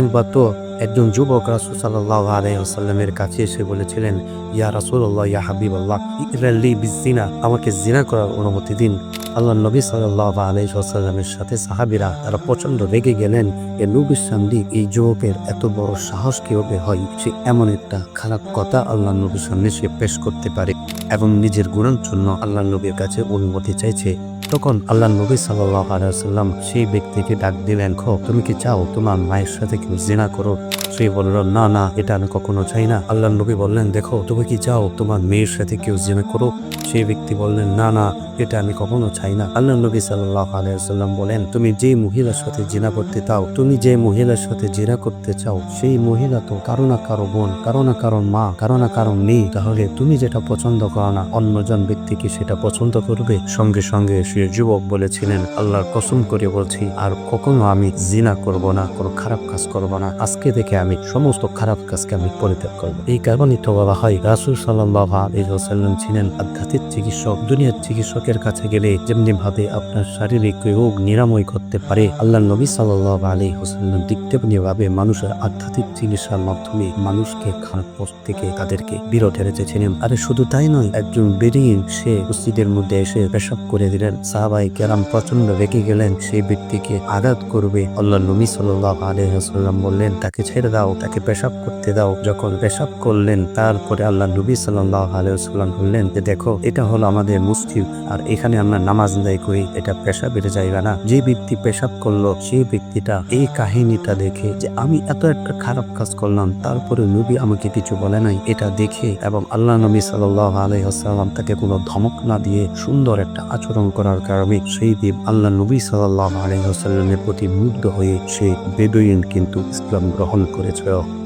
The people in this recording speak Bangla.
একবার তো একজন যুবক রাসুল সাল্লাহ আলাইসাল্লামের কাছে এসে বলেছিলেন, ইয়া রাসুল্লাহ ইয়া হাবিব আল্লাহ ইকরাল্লি বিজিনা আমাকে জিনা করার অনুমতি দিন। আল্লাহ নবী সাল্লাহ আলাইসাল্লামের সাথে সাহাবিরা তারা প্রচণ্ড রেগে গেলেন। এ নবীর সামনে এই যুবকের এত বড় সাহস কীভাবে হয়, সে এমন একটা খারাপ কথা আল্লাহ নবীর সামনে সে পেশ করতে পারে। এবং নিজের গুণের জন্য আল্লাহ নবীর কাছে অনুমতি চাইছে। তখন আল্লাহ নবী সাল্লাহ আলাইসাল্লাম সেই ব্যক্তিকে ডাক দিলেন, খো, তুমি কি চাও তোমার মায়ের সাথে কেউ জেনা করো? সে বলল, না না, এটা আমি কখনো চাই না। আল্লাহ নবী বললেন, দেখো, তুমি কি চাও তোমার মেয়ের সাথে কেউ জেনা করো সেই ব্যক্তি বললেন, না না, এটা আমি কখনো চাই না। আল্লাহ নবী সাল্লাহ আলাইসাল্লাম বলেন, তুমি যে মহিলার সাথে জেনা করতে চাও, তুমি যে মহিলার সাথে জেনা করতে চাও, সেই মহিলা তো কারও না কারও বোন, কারও না কারও মা, কারও না কারও মেয়ে। তাহলে তুমি যেটা পছন্দ করো না অন্যজন ব্যক্তি কি সেটা পছন্দ করবে? সঙ্গে সঙ্গে সে যুবক বলেছিলেন, আল্লাহর কসম করে বলছি, আর কখনো আমি জিনা করব না, কোনো খারাপ কাজ করব না। আজকে থেকে আমি সমস্ত খারাপ কাজকে আমি পরিত্যাগ করব। এই কারণে তো বলা হয়। রাসুল আলহিহাল্লাম ছিলেন আধ্যাত্মিক চিকিৎসক। দুনিয়ার চিকিৎসকের কাছে গেলে যেমনি ভাবে আপনার শারীরিক রোগ নিরাময় করতে পারে, আল্লাহ নবী সাল্লাহ আলী হোসাল্লাম দিক তেমনি ভাবে মানুষের আধ্যাত্মিক চিকিৎসার মাধ্যমে মানুষকে খারাপ পথ থেকে তাদেরকে বিরত রেখেছিলেন। আরে শুধু তাই নয়, একজন বেরিয়ে সে মসজিদের মধ্যে এসে পেশাব করে দিলেন। সাহাবাই কেরাম প্রচণ্ড রেগে গেলেন। সেই ব্যক্তিকে আঘাত করবে আল্লাহ নবী সাল্লাহ আলহাম বললেন, তাকে ছেড়ে দাও, তাকে পেশাব করতে দাও। যখন পেশাব করলেন, তারপরে আল্লাহ নবী সাল্লাহ আলহাম বললেন যে, দেখো, এটা হলো আমাদের মুসলিম আর এখানে আমরা নামাজ দায় করি। এটা পেশাবের জায়গা না। যে ব্যক্তি পেশাব করল, সেই ব্যক্তিটা এই কাহিনীটা দেখে যে, আমি এত একটা খারাপ কাজ করলাম, তারপরে নবী আমাকে কিছু বলে নাই। এটা দেখে এবং আল্লাহ নবী সাল্লাহ আলহাম তাকে কোনো ধমক না দিয়ে সুন্দর একটা আচরণ করার কারণে সেই দ্বীপ আল্লাহ নবী সাল্লাহ আলহামের প্রতি মুগ্ধ হয়ে সে বেদুইন কিন্তু ইসলাম গ্রহণ It's well.